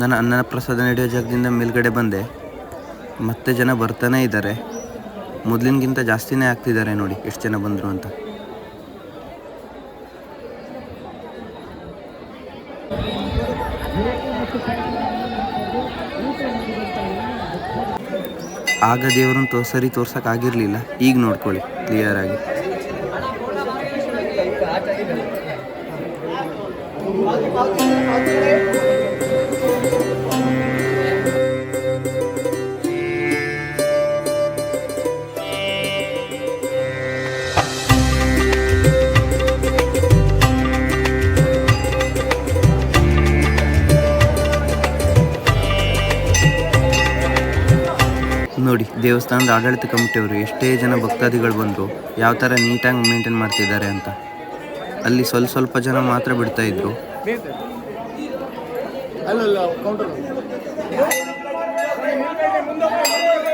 ನಾನು ಅನ್ನನ ಪ್ರಸಾದ ನಡೆಯೋ ಜಾಗದಿಂದ ಮೇಲ್ಗಡೆ ಬಂದೆ. ಮತ್ತೆ ಜನ ಬರ್ತಾನೆ ಇದ್ದಾರೆ. ಮೊದಲಿನಗಿಂತ ಜಾಸ್ತಿನೇ ಆಗ್ತಿದ್ದಾರೆ ನೋಡಿ ಎಷ್ಟು ಜನ ಬಂದರು ಅಂತ. ಆಗ ದೇವರನ್ನು ತೋ, ಸರಿ ತೋರ್ಸೋಕ್ಕಾಗಿರಲಿಲ್ಲ ಈಗ ನೋಡ್ಕೊಳ್ಳಿ ಕ್ಲಿಯರ್ ಆಗಿ. ನೋಡಿ, ದೇವಸ್ಥಾನದ ಆಡಳಿತ ಕಮಿಟಿಯವರು ಎಷ್ಟೇ ಜನ ಭಕ್ತಾದಿಗಳು ಬಂದರು ಯಾವ ಥರ ನೀಟಾಗಿ ಮೇಂಟೈನ್ ಮಾಡ್ತಿದ್ದಾರೆ ಅಂತ. ಅಲ್ಲಿ ಸ್ವಲ್ಪ ಸ್ವಲ್ಪ ಜನ ಮಾತ್ರ ಬಿಡ್ತಾ ಇದ್ರು. ಅಲ್ಲಲ್ಲ ಕೌಂಟರ್ ಇದೆ ಮುಂದೆ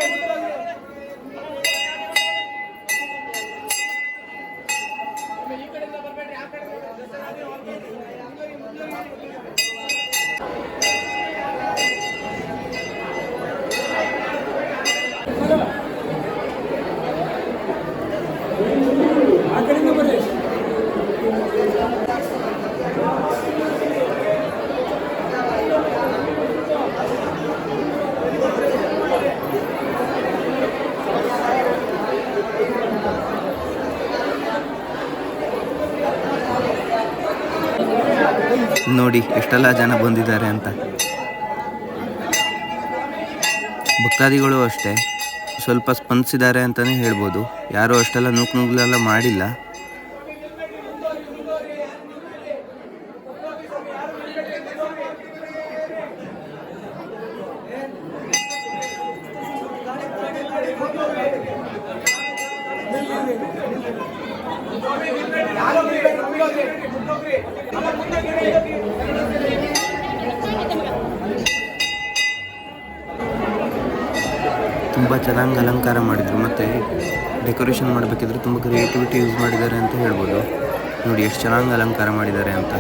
ನೋಡಿ ಎಷ್ಟೆಲ್ಲ ಜನ ಬಂದಿದ್ದಾರೆ ಅಂತ. ಭಕ್ತಾದಿಗಳು ಅಷ್ಟೇ. ಸ್ವಲ್ಪ ಸ್ಪಂದಿಸಿದ್ದಾರೆ ಅಂತಲೇ ಹೇಳ್ಬೋದು. ಯಾರೂ ಅಷ್ಟೆಲ್ಲ ನೂಕು ನುಗ್ಲೆಲ್ಲ ಮಾಡಿಲ್ಲ ತುಂಬ ಚೆನ್ನಾಗಿ ಅಲಂಕಾರ ಮಾಡಿದರು ಮತ್ತು ಡೆಕೋರೇಷನ್ ಮಾಡಬೇಕಿದ್ರೆ ತುಂಬ ಕ್ರಿಯೇಟಿವಿಟಿ ಯೂಸ್ ಮಾಡಿದ್ದಾರೆ ಅಂತ ಹೇಳ್ಬೋದು. ನೋಡಿ, ಎಷ್ಟು ಚೆನ್ನಾಗಿ ಅಲಂಕಾರ ಮಾಡಿದ್ದಾರೆ ಅಂತ.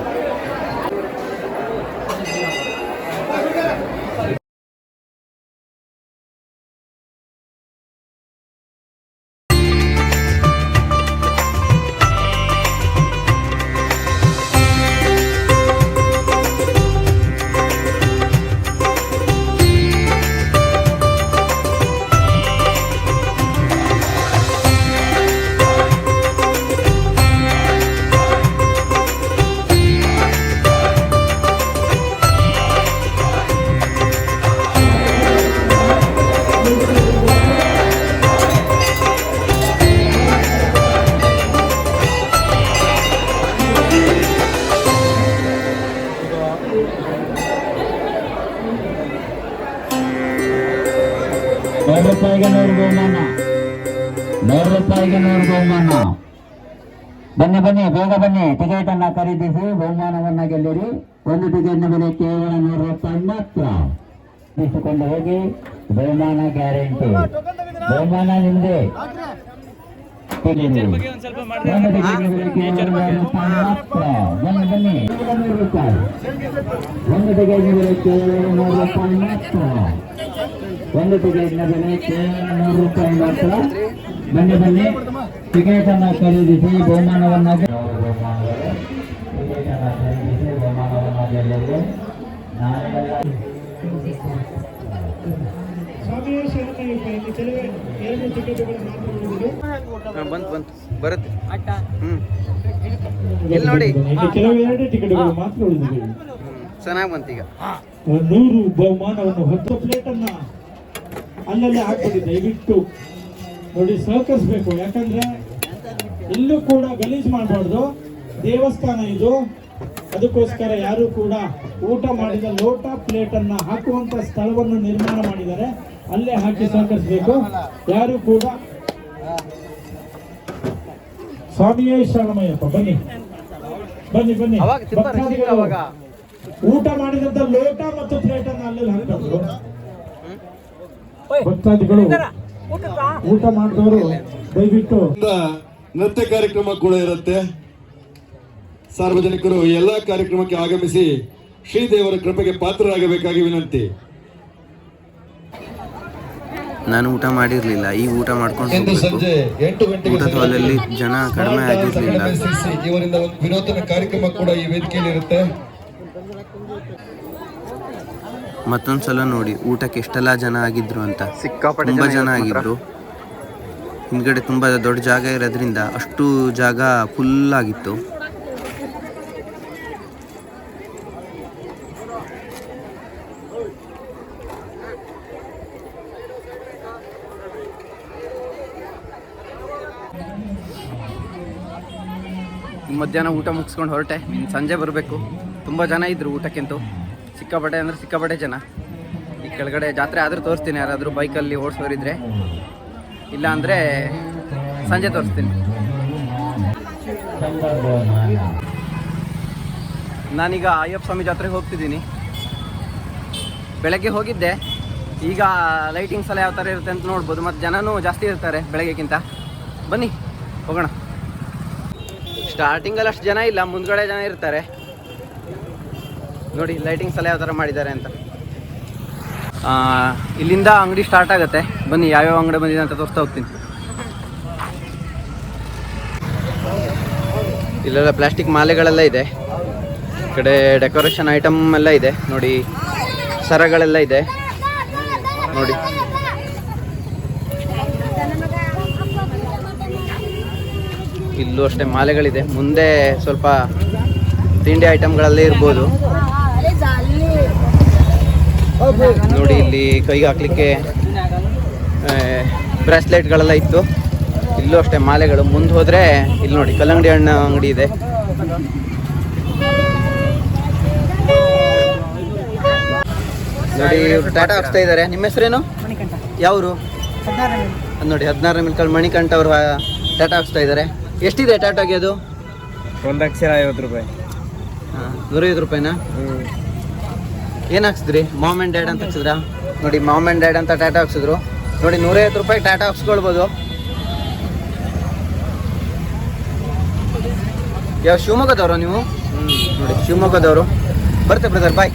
ನೂರು ರೂಪಾಯಿಗೆ ನೂರು ಬಹುಮಾನ. ನೂರು ರೂಪಾಯಿಗೆ ನೂರು ಬಹುಮಾನ ಬನ್ನಿ ಬನ್ನಿ ಬೇಗ ಬನ್ನಿ. ಟಿಕೆಟ್ ಅನ್ನ ಖರೀದಿಸಿ ಬಹುಮಾನವನ್ನ ಗೆಲ್ಲಿರಿ. ಒಂದು ಟಿಕೆಟ್ನ ಬೆಲೆ ಕೇವಲ ನೂರು ರೂಪಾಯಿ ಮಾತ್ರ ಇಟ್ಟುಕೊಂಡು ಹೋಗಿ ಬಹುಮಾನ ಗ್ಯಾರಂಟಿ. ಬಹುಮಾನ ನಿಮ್ದೆ. ಒಂದು ಟಿಕೆಟ್ನ ಬೆಲೆ ಕೇವಲ ನೂರು ರೂಪಾಯಿ ಮಾತ್ರ ಒಂದು ಟಿಕೆಟ್ನ ಬೆಲೆ ಕೇವಲ ನೂರು ರೂಪಾಯಿ ಮಾತ್ರ. ಬನ್ನಿ ಬನ್ನಿ ಟಿಕೆಟ್ ಅನ್ನು ಖರೀದಿಸಿ ಬಹುಮಾನವನ್ನ ಚೆನ್ನಾಗ್ ಬಂತು ಬಂತು. ಬರುತ್ತೆ. ಹ್ಞೂ ಇಲ್ಲಿ ನೋಡಿ. ಕೆಲವು ಎರಡು ಟಿಕೆಟ್ಗಳು ಮಾತ್ರ ಉಳಿದಿದೆ ಚೆನ್ನಾಗಿ ಬಂತು ಈಗ. ನೂರು ಬಹುಮಾನವನ್ನು ಹತ್ತು ಪ್ಲೇಟ್ ಅನ್ನ ಅಲ್ಲಲ್ಲಿ ಹಾಕ್ಬಿಡಿ ದಯವಿಟ್ಟು ನೋಡಿ ಸಹಕರಿಸ್ಬೇಕು. ಯಾಕಂದ್ರೆ ಎಲ್ಲೂ ಕೂಡ ಗಲೀಜ್ ಮಾಡಬಾರ್ದು. ದೇವಸ್ಥಾನ ಇದು. ಅದಕ್ಕೋಸ್ಕರ ಯಾರು ಕೂಡ ಊಟ ಮಾಡಿದ ಲೋಟ ಪ್ಲೇಟ್ ಅನ್ನ ಹಾಕುವಂತ ಸ್ಥಳವನ್ನು ನಿರ್ಮಾಣ ಮಾಡಿದ್ದಾರೆ. ಅಲ್ಲೇ ಹಾಕಿ ಸಹಕರಿಸಬೇಕು. ಯಾರು ಕೂಡ ಸ್ವಾಮಿಯೇ ಶರಣಮಯ್ಯಪ್ಪ ಬನ್ನಿ. ಬನ್ನಿ ಬನ್ನಿ. ಊಟ ಮಾಡಿದಂತ ಲೋಟ ಮತ್ತು ಪ್ಲೇಟ್ ಅನ್ನ ಅಲ್ಲಲ್ಲಿ ಹಾಕಬೇಕು ಭಕ್ತಾದಿಗಳು ಊಟ ಮಾಡಿದವರು ದಯವಿಟ್ಟು ನೃತ್ಯ ಕಾರ್ಯಕ್ರಮ ಕೂಡ ಇರುತ್ತೆ ಸಾರ್ವಜನಿಕರು ಎಲ್ಲ ಕಾರ್ಯಕ್ರಮಕ್ಕೆ ಆಗಮಿಸಿ ಶ್ರೀದೇವರ ಕೃಪೆಗೆ ಪಾತ್ರರಾಗಬೇಕಾಗಿ ವಿನಂತಿ ನಾನು ಊಟ ಮಾಡಿರಲಿಲ್ಲ ಈ ಊಟ ಮಾಡ್ಕೊಂಡು ಇಂದು ಸಂಜೆ ಎಂಟು ಗಂಟೆಗೆ ಜನ ಕಡಿಮೆ ಆಗಿರಲಿಲ್ಲ ಇವರಿಂದ ಒಂದು ವಿನೂತನ ಕಾರ್ಯಕ್ರಮ ಕೂಡ ಈ ವೇದಿಕೆಯಲ್ಲಿ ಇರುತ್ತೆ ಮತ್ತೊಂದ್ಸಲ ನೋಡಿ ಊಟಕ್ಕೆ ಎಷ್ಟೆಲ್ಲ ಜನ ಆಗಿದ್ರು ಅಂತ. ತುಂಬಾ ಜನ ಆಗಿದ್ರು. ಹಿಂದ್ಗಡೆ ತುಂಬಾ ದೊಡ್ಡ ಜಾಗ ಇರೋದ್ರಿಂದ ಅಷ್ಟು ಜಾಗ ಫುಲ್ ಆಗಿತ್ತು. ಮಧ್ಯಾಹ್ನ ಊಟ ಮುಗಿಸ್ಕೊಂಡು ಹೊರಟೆ. ಸಂಜೆ ಬರಬೇಕು. ತುಂಬ ಜನ ಇದ್ದರು ಊಟಕ್ಕಿಂತೂ. ಸಿಕ್ಕಾಪಟ್ಟೆ ಅಂದರೆ ಸಿಕ್ಕಾಪಟ್ಟೆ ಜನ. ಈ ಕೆಳಗಡೆ ಜಾತ್ರೆ ಆದರೂ ತೋರಿಸ್ತೀನಿ, ಯಾರಾದರೂ ಬೈಕಲ್ಲಿ ಓಡಿಸೋರಿದ್ರೆ. ಇಲ್ಲ ಅಂದರೆ ಸಂಜೆ ತೋರಿಸ್ತೀನಿ. ನಾನೀಗ ಅಯ್ಯಪ್ಪ ಸ್ವಾಮಿ ಜಾತ್ರೆಗೆ ಹೋಗ್ತಿದ್ದೀನಿ. ಬೆಳಗ್ಗೆ ಹೋಗಿದ್ದೆ. ಈಗ ಲೈಟಿಂಗ್ಸ್ ಎಲ್ಲ ಯಾವ ಥರ ಇರುತ್ತೆ ಅಂತ ನೋಡ್ಬೋದು, ಮತ್ತು ಜನನೂ ಜಾಸ್ತಿ ಇರ್ತಾರೆ ಬೆಳಗ್ಗೆಗಿಂತ ಬನ್ನಿ, ಹೋಗೋಣ. ಸ್ಟಾರ್ಟಿಂಗಲ್ಲಿ ಅಷ್ಟು ಜನ ಇಲ್ಲ, ಮುಂದ್ಗಡೆ ಜನ ಇರ್ತಾರೆ. ನೋಡಿ ಲೈಟಿಂಗ್ಸ್ ಎಲ್ಲ ಯಾವ ಥರ ಮಾಡಿದ್ದಾರೆ ಅಂತ. ಇಲ್ಲಿಂದ ಅಂಗಡಿ ಸ್ಟಾರ್ಟ್ ಆಗುತ್ತೆ. ಬನ್ನಿ, ಯಾವ್ಯಾವ ಅಂಗಡಿ ಬಂದಿದೆ ಅಂತ ತೋರಿಸ್ತಾ ಹೋಗ್ತೀನಿ. ಇಲ್ಲೆಲ್ಲ ಪ್ಲಾಸ್ಟಿಕ್ ಮಾಲೆಗಳೆಲ್ಲ ಇದೆ. ಈ ಕಡೆ ಡೆಕೋರೇಷನ್ ಐಟಮ್ ಎಲ್ಲ ಇದೆ. ನೋಡಿ, ಸರಗಳೆಲ್ಲ ಇದೆ. ನೋಡಿ. ಇಲ್ಲೂ ಅಷ್ಟೇ ಮಾಲೆಗಳಿದೆ. ಮುಂದೆ ಸ್ವಲ್ಪ ತಿಂಡಿ ಐಟಮ್ಗಳಲ್ಲೇ ಇರ್ಬೋದು. ನೋಡಿ ಇಲ್ಲಿ ಕೈಗೆ ಹಾಕ್ಲಿಕ್ಕೆ ಬ್ರಾಸ್ಲೆಟ್ಗಳೆಲ್ಲ ಇತ್ತು. ಇಲ್ಲೂ ಅಷ್ಟೇ ಮಾಲೆಗಳು. ಮುಂದೆ ಹೋದರೆ ಇಲ್ಲಿ ನೋಡಿ ಕಲ್ಲಂಗಡಿ ಹಣ್ಣು ಅಂಗಡಿ ಇದೆ. ನೋಡಿ ಇವರು ಟಾಟಾ ಹಾಕ್ಸ್ತಾ ಇದ್ದಾರೆ ನಿಮ್ಮ ಹೆಸರೇನು? ಯಾವರು? ಅದ್ ನೋಡಿ ಹದಿನಾರನೇ ಮಿಲ್ಕಲ್ ಮಣಿಕಂಠ ಅವರು ಟಾಟಾ ಹಾಕ್ಸ್ತಾ ಇದ್ದಾರೆ ಎಷ್ಟಿದೆ ಟಾಟಾಗೆ ಅದು? ಒಂದು ಅಕ್ಷರ ಐವತ್ತು ರೂಪಾಯಿ. ಹಾಂ ನೂರೈವತ್ತು ರೂಪಾಯಿನಾ? ಏನು ಹಾಕ್ಸಿದ್ರಿ? ಮಾಮ್ ಡ್ಯಾಡ್ ಅಂತ ಹಾಕ್ಸಿದ್ರಾ? ನೋಡಿ ಮಾಮ್ ಆ್ಯಂಡ್ ಡ್ಯಾಡ್ ಅಂತ ಟಾಟಾ ಹಾಕ್ಸಿದ್ರು. ನೋಡಿ, ನೂರೈವತ್ತು ರೂಪಾಯಿ ಟಾಟಾ ಹಾಕ್ಸ್ಕೊಳ್ಬೋದು. ಯಾವ, ಶಿವಮೊಗ್ಗದವರು ನೀವು? ನೋಡಿ, ಶಿವಮೊಗ್ಗದವರು. ಬರ್ತೆ ಬ್ರದರ್ ಬಾಯ್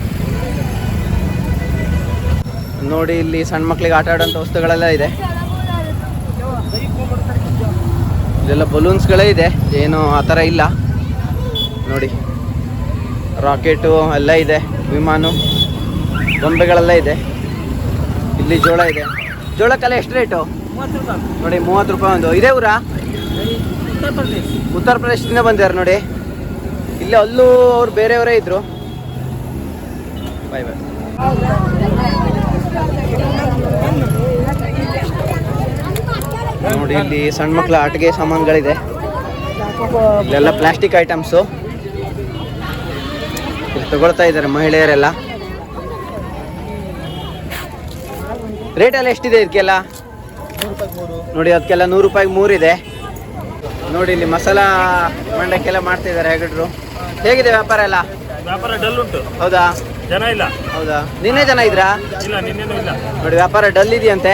ನೋಡಿ, ಇಲ್ಲಿ ಸಣ್ಣ ಮಕ್ಳಿಗೆ ಆಟ ಆಡೋಂಥ ವಸ್ತುಗಳೆಲ್ಲ ಇದೆ. ಇದೆಲ್ಲ ಬಲೂನ್ಸ್ಗಳೇ ಇದೆ. ಏನು ಆ ಥರ ಇಲ್ಲ. ನೋಡಿ ರಾಕೆಟು ಎಲ್ಲ ಇದೆ, ವಿಮಾನ. ಗೊಂಬೆಗಳೆಲ್ಲ ಇದೆ. ಇಲ್ಲಿ ಜೋಳ ಇದೆ. ಜೋಳಕ್ಕೆಲ್ಲ ಎಷ್ಟು ರೇಟು? ನೋಡಿ ಮೂವತ್ತು ರೂಪಾಯಿ ಒಂದು. ಇದೇ ಊರ? ಉತ್ತರ ಪ್ರದೇಶದಿಂದ ಬಂದಿದ್ದಾರೆ ನೋಡಿ. ಇಲ್ಲಿ ಅಲ್ಲೂ ಅವ್ರು ಬೇರೆಯವರೇ ಇದ್ರು. ಬಾಯ್ ಬಾಯ್ ನೋಡಿ ಇಲ್ಲಿ ಸಣ್ಣ ಮಕ್ಕಳ ಆಟಿಕೆ ಸಾಮಾನುಗಳಿದೆ. ಇಲ್ಲೆಲ್ಲ ಪ್ಲಾಸ್ಟಿಕ್ ಐಟಮ್ಸು. ತಗೊಳ್ತಾ ಇದ್ದಾರೆ ಮಹಿಳೆಯರೆಲ್ಲ. ರೇಟ್ ಎಲ್ಲ ಎಷ್ಟಿದೆ ಇದಕ್ಕೆಲ್ಲ? ನೋಡಿ ಅದಕ್ಕೆಲ್ಲ ನೂರು ರೂಪಾಯಿಗೆ ಮೂರಿದೆ ನೋಡಿ ಇಲ್ಲಿ ಮಸಾಲ ಮಂಡಕ್ಕೆಲ್ಲ ಮಾಡ್ತಾ ಇದ್ದಾರೆ ಹೆಗಡ್ರು ಹೇಗಿದೆ ವ್ಯಾಪಾರ ಎಲ್ಲ? ವ್ಯಾಪಾರ ಡಲ್ ಉಂಟು. ಹೌದಾ? ಜನ ಇಲ್ಲ. ಹೌದಾ? ನಿನ್ನೆ ಜನ ಇದ್ರಾ? ಇಲ್ಲ ನಿನ್ನೇನು ಇಲ್ಲ. ನೋಡಿ ವ್ಯಾಪಾರ ಡಲ್ ಇದೆಯಂತೆ.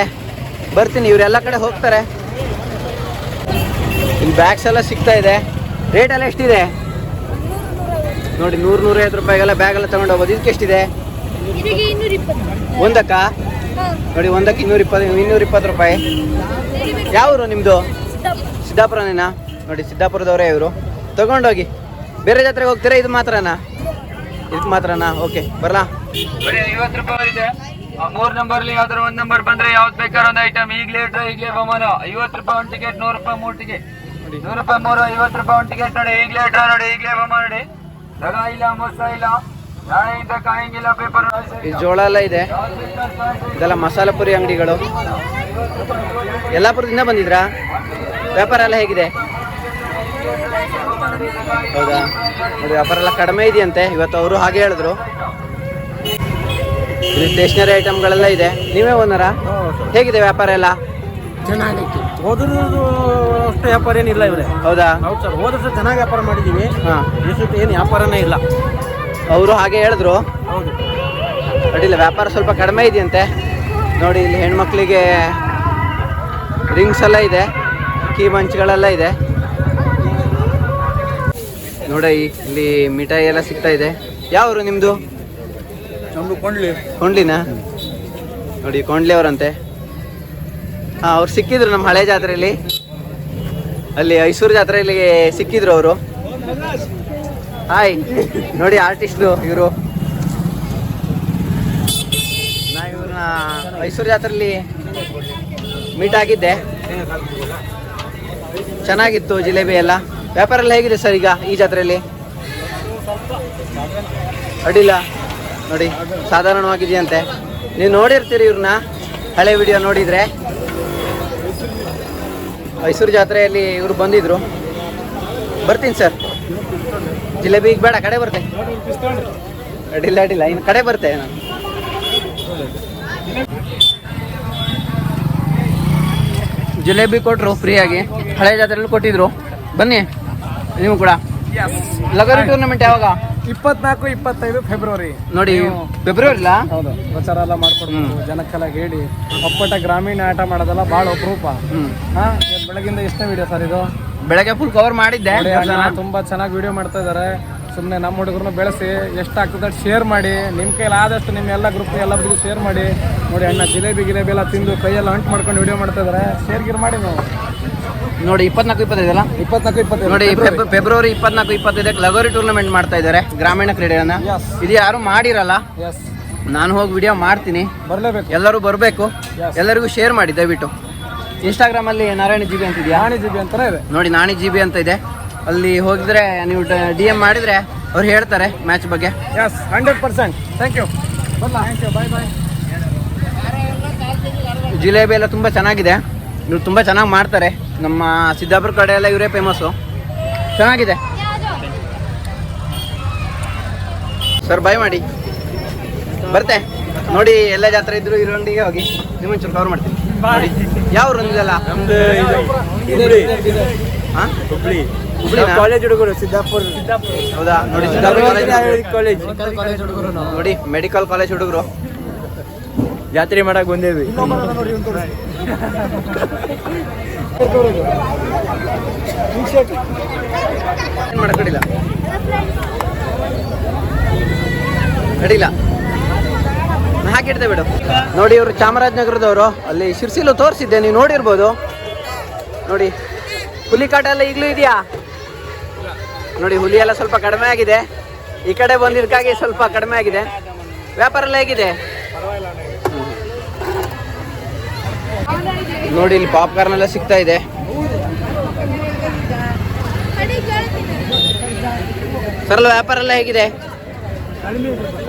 ಬರ್ತೀನಿ ಇವರೆಲ್ಲ ಕಡೆ ಹೋಗ್ತಾರೆ. ಇಲ್ಲಿ ಬ್ಯಾಗ್ಸ್ ಎಲ್ಲ ಸಿಗ್ತಾ ಇದೆ. ರೇಟ್ ಎಲ್ಲ ಎಷ್ಟಿದೆ? ನೋಡಿ ನೂರು ನೂರೈವತ್ತು ರೂಪಾಯಿಗೆಲ್ಲ ಬ್ಯಾಗ್ ಎಲ್ಲ ತಗೊಂಡು ಹೋಗೋದು ಇದಕ್ಕೆ ಎಷ್ಟಿದೆ? ಒಂದಕ್ಕ? ನೋಡಿ, ಒಂದಕ್ಕೆ ಇನ್ನೂರ ಇಪ್ಪತ್ತು ಇನ್ನೂರ ಇಪ್ಪತ್ತು ರೂಪಾಯಿ. ಯಾವ ಊರು ನಿಮ್ಮದು ಸಿದ್ದಾಪುರನೇನಾ? ನೋಡಿ, ಸಿದ್ದಾಪುರದವರೇ ಇವರು. ತಗೊಂಡೋಗಿ. ಬೇರೆ ಜಾತ್ರೆಗೆ ಹೋಗ್ತೀರಾ? ಇದು ಮಾತ್ರನಾ? ಇದು ಮಾತ್ರನಾ? ಓಕೆ, ಬರಲಾ. ಐವತ್ತು ರೂಪಾಯಿ ಇದೆ. ಮೂರ್ ನಂಬರ್ ಯಾವ್ದಾರು ಒಂದ್ ನಂಬರ್ ಬಂದ್ರೆ ಯಾವ್ದು ಬೇಕಾದ್ರೆ ಒಂದು ಐಟಮ್ ಈಗಲೇ ಇಟ್ರೆ, ಈಗಲೇ ಬಹುಮಾನ. ಐವತ್ತು ರೂಪಾಯಿ ಒಂದು ಟಿಕೆಟ್ ನೂರು ರೂಪಾಯಿ ಮೂರು ಟಿಕೆಟ್ ನೂರು ರೂಪಾಯಿ ಮೂರು, ಐವತ್ತು ರೂಪಾಯಿ ಒಂದು ಟಿಕೆಟ್ ನೋಡಿ, ಈಗಲೇ ಇಟ್ರೆ ನೋಡಿ, ಈಗಲೇ ಬಹುಮಾನ ನೋಡಿ. ದಗ ಇಲ್ಲ, ಮೋಸ ಇಲ್ಲ. ಈ ಜೋಳ ಎಲ್ಲ ಇದೆ. ಇದೆಲ್ಲ ಮಸಾಲ ಪುರಿ ಅಂಗಡಿಗಳು. ಯಲ್ಲಾಪುರದಿಂದ ಬಂದಿದ್ರಾ? ವ್ಯಾಪಾರ ಎಲ್ಲ ಹೇಗಿದೆ? ಹೌದಾ? ನೋಡಿ ವ್ಯಾಪಾರ ಎಲ್ಲ ಕಡಿಮೆ ಇದೆಯಂತೆ. ಇವತ್ತು ಅವರು ಹಾಗೆ ಹೇಳಿದ್ರು. ಇಲ್ಲಿ ಸ್ಟೇಷನರಿ ಐಟಮ್ಗಳೆಲ್ಲ ಇದೆ. ನೀವೇ ಓನರ? ಹೇಗಿದೆ ವ್ಯಾಪಾರ ಎಲ್ಲ? ಹೋದ್ರು ಅಷ್ಟು ವ್ಯಾಪಾರ ಏನಿಲ್ಲ ಇವರೇ. ಹೌದಾ? ಹೌದು ಸರ್ ಹೋದ್ರೆ ಸರ್ ಚೆನ್ನಾಗಿ ವ್ಯಾಪಾರ ಮಾಡಿದ್ದೀವಿ ಹಾಂ. ಈ ಏನು ವ್ಯಾಪಾರನೇ ಇಲ್ಲ. ಅವರು ಹಾಗೆ ಹೇಳಿದ್ರು. ಅಡ್ಡಿಲ್ಲ ವ್ಯಾಪಾರ ಸ್ವಲ್ಪ ಕಡಿಮೆ ಇದೆಯಂತೆ. ನೋಡಿ ಇಲ್ಲಿ ಹೆಣ್ಮಕ್ಳಿಗೆ ರಿಂಗ್ಸ್ ಎಲ್ಲ ಇದೆ. ಕೀ ಮಂಚ್ಗಳೆಲ್ಲ ಇದೆ. ನೋಡಿ ಇಲ್ಲಿ ಮಿಠಾಯಿ ಎಲ್ಲ ಸಿಗ್ತಾ ಇದೆ. ಯಾವರು ನಿಮ್ಮದು ನಮ್ದು? ಕೊಂಡ್ಲಿ. ಕೊಂಡ್ಲಿನಾ? ನೋಡಿ ಕೊಂಡ್ಲಿ ಅವರಂತೆ. ಹಾಂ ಅವ್ರು ಸಿಕ್ಕಿದ್ರು ನಮ್ಮ ಹಳೆ ಜಾತ್ರೆಯಲ್ಲಿ. ಅಲ್ಲಿ ಐಸೂರು ಜಾತ್ರೆಯಲ್ಲಿ ಸಿಕ್ಕಿದ್ರು ಅವರು. ಹಾಯ್. ನೋಡಿ ಆರ್ಟಿಸ್ಟ್ ಇವರು. ನಾ ಇವ್ರನ್ನ ಮೈಸೂರು ಜಾತ್ರೆಯಲ್ಲಿ ಮೀಟ್ ಆಗಿದ್ದೆ. ಚೆನ್ನಾಗಿತ್ತು ಜಿಲೇಬಿ ಎಲ್ಲ. ವ್ಯಾಪಾರ ಎಲ್ಲ ಹೇಗಿದೆ ಸರ್ ಈಗ ಈ ಜಾತ್ರೆಯಲ್ಲಿ ಅಡ್ಡಿಲ್ಲ. ನೋಡಿ, ಸಾಧಾರಣವಾಗಿದೆಯಂತೆ. ನೀವು ನೋಡಿರ್ತೀರಿ ಇವ್ರನ್ನ ಹಳೆ ವಿಡಿಯೋ ನೋಡಿದರೆ. ಮೈಸೂರು ಜಾತ್ರೆಯಲ್ಲಿ ಇವರು ಬಂದಿದ್ರು. ಬರ್ತೀನಿ ಸರ್. ಜಿಲೇಬಿ ಈಗ ಬೇಡ ಕಡೆ ಬರ್ತೆ. ಅಡ್ಡಿಲ್ಲ ಅಡ್ಡಿಲ್ಲ ಇನ್ನು ಕಡೆ ಬರ್ತೆ ನಾನು. ಜಿಲೇಬಿ ಕೊಟ್ಟರು ಫ್ರೀಯಾಗಿ. ಹಳೆ ಜಾತ್ರೆಯಲ್ಲಿ ಕೊಟ್ಟಿದ್ರು. ಬನ್ನಿ ನೀವು ಕೂಡ. ಲಗೋರಿ ಟೂರ್ನಮೆಂಟ್ ಯಾವಾಗ? ಇಪ್ಪತ್ನಾಲ್ಕು ಇಪ್ಪತ್ತೈದು ಫೆಬ್ರವರಿ ನೋಡಿ ಫೆಬ್ರವರಿಲಾ ಹೌದು ಪ್ರಚಾರ ಎಲ್ಲ ಮಾಡ್ಕೊಡ್ಬೇಕು ಜನಕ್ಕೆಲ್ಲ ಹೇಳಿ. ಒಪ್ಪಟ ಗ್ರಾಮೀಣ ಆಟ ಮಾಡೋದೆಲ್ಲ ಭಾಳ ಅಪರೂಪ. ಹಾ ಬೆಳಗಿಂದ ಎಷ್ಟನೇ ವಿಡಿಯೋ ಸರ್ ಇದು? ಬೆಳಗ್ಗೆ ಫುಲ್ ಕವರ್ ಮಾಡಿದ್ದೆ. ತುಂಬಾ ಚೆನ್ನಾಗಿ ವಿಡಿಯೋ ಮಾಡ್ತಾ ಇದ್ದಾರೆ ಸುಮ್ಮನೆ ನಮ್ಮ ಹುಡುಗರನ್ನ ಬೆಳೆಸಿ ಎಷ್ಟಾಗ್ತದೆ ಶೇರ್ ಮಾಡಿ. ನಿಮ್ಮ ಕೈಲಿ ಆದಷ್ಟು ನಿಮ್ಮ ಎಲ್ಲ ಗ್ರೂಪ್ ಎಲ್ಲರಿಗೂ ಶೇರ್ ಮಾಡಿ. ನೋಡಿ ಅಣ್ಣ ಜಿಲೇಬಿ ಗಿಲೇಬಿ ಎಲ್ಲ ತಿಂದು ಕೈಯೆಲ್ಲ ಹಂಟ್ ಮಾಡ್ಕೊಂಡು ವಿಡಿಯೋ ಮಾಡ್ತಾ ಇದ್ದಾರೆ ಶೇರ್ ಗಿರ್ ಮಾಡಿ ನಾವು. ನೋಡಿ ಇಪ್ಪತ್ನಾಲ್ಕು ಇಪ್ಪತ್ತೈದಲ್ಲ ಇಪ್ಪತ್ನಾಲ್ಕು ಇಪ್ಪತ್ತೈದು ನೋಡಿ ಫೆಬ್- ಫೆಬ್ರವರಿ ಇಪ್ಪತ್ನಾಲ್ಕು ಇಪ್ಪತ್ತೈದಕ್ಕೆ ಲಗೋರಿ ಟೂರ್ನಮೆಂಟ್ ಮಾಡ್ತಾ ಇದ್ದಾರೆ ಗ್ರಾಮೀಣ ಕ್ರೀಡೆಯನ್ನ. ಇದು ಯಾರು ಮಾಡಿರಲ್ಲ? ನಾನು ಹೋಗಿ ವಿಡಿಯೋ ಮಾಡ್ತೀನಿ. ಬರಲೇಬೇಕು. ಎಲ್ಲರೂ ಬರಬೇಕು. ಎಲ್ಲರಿಗೂ ಶೇರ್ ಮಾಡಿ ದಯವಿಟ್ಟು. ಇನ್ಸ್ಟಾಗ್ರಾಮಲ್ಲಿ ನಾರಾಯಣ ಜಿ ಬಿ ಅಂತಿದೆಯಾ? ಜಿ ಜಿಬಿ ಅಂತಾನೆ ಇದೆ. ನೋಡಿ ನಾಣಿ ಜಿ ಬಿ ಅಂತ ಇದೆ. ಅಲ್ಲಿ ಹೋಗಿದ್ರೆ ನೀವು ಡಿ ಎಂ ಮಾಡಿದ್ರೆ ಅವ್ರು ಹೇಳ್ತಾರೆ ಮ್ಯಾಚ್ ಬಗ್ಗೆ. Yes hundred percent thank you ಬರಲ್ಲ thank you bye bye jalebi ಎಲ್ಲ ತುಂಬ ಚೆನ್ನಾಗಿದೆ. ಇವ್ರು ತುಂಬ ಚೆನ್ನಾಗಿ ಮಾಡ್ತಾರೆ. ನಮ್ಮ ಸಿದ್ದಾಪುರ ಕಡೆ ಎಲ್ಲ ಇವರೇ ಫೇಮಸ್ಸು ಚೆನ್ನಾಗಿದೆ. ಸರ್ ಬಾಯ್ ಮಾಡಿ. ಬರ್ತೆ. ನೋಡಿ ಎಲ್ಲ ಜಾತ್ರೆ ಇದ್ರು ಇರೋಂಡಿಗೆ ಹೋಗಿ. ನಿಮ್ಮೊಂಚೂರು ಕವರ್ ಮಾಡ್ತೀನಿ. ಯಾವ? ಕಾಲೇಜ್ ಹುಡುಗರು ಸಿದ್ದಾಪುರ. ಹೌದಾ? ನೋಡಿ ಸಿದ್ದಾಪುರ ಕಾಲೇಜ್ ಕಾಲೇಜ್ ನೋಡಿ ಮೆಡಿಕಲ್ ಕಾಲೇಜ್ ಹುಡುಗರು. ಜಾತ್ರೆ ಮಾಡಕ್ ಬಂದೇವಿ. ಏನು ಅಡಿಲ್ಲ ನಾ ಹಾಕಿಡ್ತೆ ಬಿಡು. ನೋಡಿ ಇವರು ಚಾಮರಾಜನಗರದವರು. ಅಲ್ಲಿ ಶಿರ್ಸಿಲು ತೋರಿಸಿದ್ದೆ, ನೀವು ನೋಡಿರ್ಬೋದು. ನೋಡಿ ಹುಲಿ ಕಾಟ ಎಲ್ಲ ಈಗಲೂ ಇದೆಯಾ? ನೋಡಿ, ಹುಲಿ ಎಲ್ಲ ಸ್ವಲ್ಪ ಕಡಿಮೆ ಆಗಿದೆ. ಈ ಕಡೆ ಬಂದಿದ್ದಕ್ಕಾಗಿ ಸ್ವಲ್ಪ ಕಡಿಮೆ ಆಗಿದೆ. ವ್ಯಾಪಾರ ಎಲ್ಲ ಹೇಗಿದೆ? ನೋಡಿ, ಇಲ್ಲಿ ಪಾಪ್ಕಾರ್ನ್ ಎಲ್ಲ ಸಿಗ್ತಾ ಇದೆ. ಸರಳ ವ್ಯಾಪಾರ ಎಲ್ಲ ಹೇಗಿದೆ?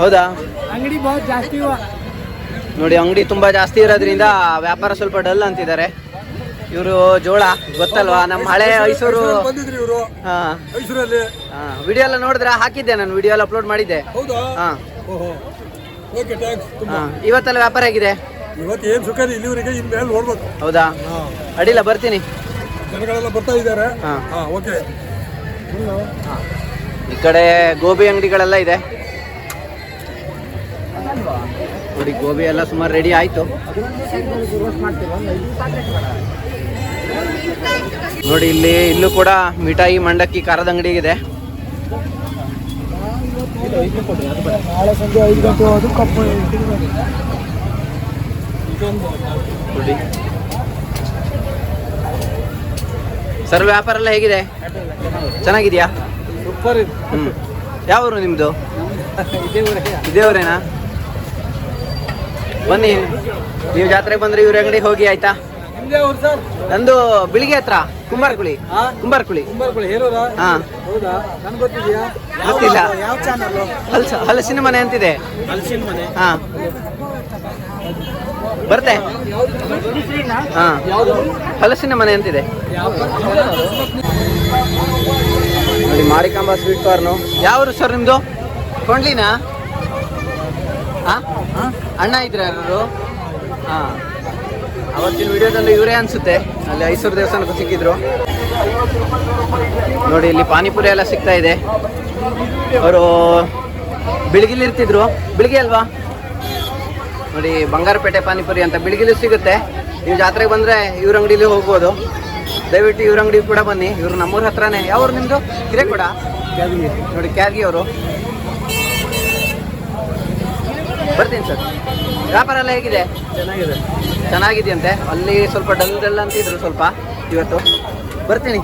ಹೌದಾ? ಅಂಗಡಿ ಜಾಸ್ತಿ ನೋಡಿ ಅಂಗಡಿ ತುಂಬಾ ಜಾಸ್ತಿ ಇರೋದ್ರಿಂದ ವ್ಯಾಪಾರ ಸ್ವಲ್ಪ ಡಲ್ ಅಂತಿದ್ದಾರೆ. ಇವರು ಜೋಳ ಗೊತ್ತಲ್ವಾ? ನಮ್ಮ ಹಳೆ ಮೈಸೂರು ಬಂದಿದ್ರಿ ಇವರು. ಹಾ. ಮೈಸೂರಲ್ಲಿ. ವಿಡಿಯೋ ಎಲ್ಲ ನೋಡಿದ್ರೆ ಹಾಕಿದ್ದೆ ನಾನು ವಿಡಿಯೋ ಎಲ್ಲ ಅಪ್ಲೋಡ್ ಮಾಡಿದ್ದೆ. ಹೌದಾ? ಹಾ. ಓಹೋ. ಓಕೆ ಥ್ಯಾಂಕ್ಸ್ ಹಾ ಇವತ್ತೆಲ್ಲ ವ್ಯಾಪಾರ ಆಗಿದೆ ಹೌದಾ? ಅಡಿಲ್ಲ ಬರ್ತೀನಿ. ಈ ಕಡೆ ಗೋಬಿ ಅಂಗಡಿಗಳೆಲ್ಲ ಇದೆ. ನೋಡಿ ಗೋಬಿ ಎಲ್ಲ ಸುಮಾರು ರೆಡಿ ಆಯ್ತು. ನೋಡಿ ಇಲ್ಲಿ ಇಲ್ಲೂ ಕೂಡ ಮಿಠಾಯಿ ಮಂಡಕ್ಕಿ ಖಾರದ ಅಂಗಡಿ ಇದೆ. ನೋಡಿ. ಸರ್ ವ್ಯಾಪಾರ ಎಲ್ಲ ಹೇಗಿದೆ? ಚೆನ್ನಾಗಿದ್ಯಾ? ಯಾವ ಊರು ನಿಮ್ದು? ಇದೇ ಇದೇ ಊರೇನಾ? ಬನ್ನಿ. ನೀವು ಜಾತ್ರೆಗೆ ಬಂದ್ರೆ ಇವ್ರ ಅಂಗಡಿಗೆ ಹೋಗಿ ಆಯ್ತಾ? ನಂದು ಬಿಳಿಗೆ ಹತ್ರ ಕುಂಬಾರ್ಕುಳಿ. ಕುಂಬಾರ್ಕುಳಿ. ಗೊತ್ತಿಲ್ಲ. ಹಲಸಿನ ಮನೆ ಅಂತಿದೆ. ಹಾ. ಬರ್ತೆ. ಹಾ. ಹಲಸಿನ ಮನೆ ಅಂತಿದೆ. ನೋಡಿ ಮಾರಿಕಾಂಬಾ ಸ್ವೀಟ್ ಕಾರ್ನು ಯಾವ ಸರ್ ನಿಮ್ದು? ಕೊಂಡ್ಲಿನಾ? ಹಾ ಅಣ್ಣ ಇದ್ರ ಯಾರು ಹಾ. ಅವತ್ತಿನ ವಿಡಿಯೋದಲ್ಲಿ ಇವರೇ ಅನ್ಸುತ್ತೆ. ಅಲ್ಲಿ ಐಸೂರು ದೇವಸ್ಥಾನಕ್ಕೂ ಸಿಕ್ಕಿದ್ರು. ನೋಡಿ ಇಲ್ಲಿ ಪಾನಿಪುರಿ ಎಲ್ಲ ಸಿಗ್ತಾ ಇದೆ. ಅವರು ಬಿಳಿಗಿಲಿ ಇರ್ತಿದ್ರು. ಬಿಳಿಗಿ ಅಲ್ವಾ? ನೋಡಿ ಬಂಗಾರಪೇಟೆ ಪಾನಿಪುರಿ ಅಂತ ಬಿಳಿಗಿಲಿ ಸಿಗುತ್ತೆ. ನೀವು ಜಾತ್ರೆಗೆ ಬಂದರೆ ಇವ್ರ ಅಂಗಡಿಲಿ ಹೋಗ್ಬೋದು. ದಯವಿಟ್ಟು ಇವ್ರ ಅಂಗಡಿ ಕೂಡ ಬನ್ನಿ. ಇವರು ನಮ್ಮೂರ ಹತ್ರನೇ. ಯಾವ್ರು ನಿಮ್ಮದು ಹಿರೇಕೊಡ? ನೋಡಿ ಕ್ಯಾರ್ಗಿ ಅವರು. ಬರ್ತೀನಿ ಸರ್. ವ್ಯಾಪಾರ ಎಲ್ಲ ಹೇಗಿದೆ? ಚೆನ್ನಾಗಿದೆ. ಚೆನ್ನಾಗಿದೆಯಂತೆ. ಅಲ್ಲಿ ಸ್ವಲ್ಪ ಡಲ್ ಡಲ್ ಅಂತಿದ್ರು ಸ್ವಲ್ಪ ಇವತ್ತು. ಬರ್ತೀನಿ.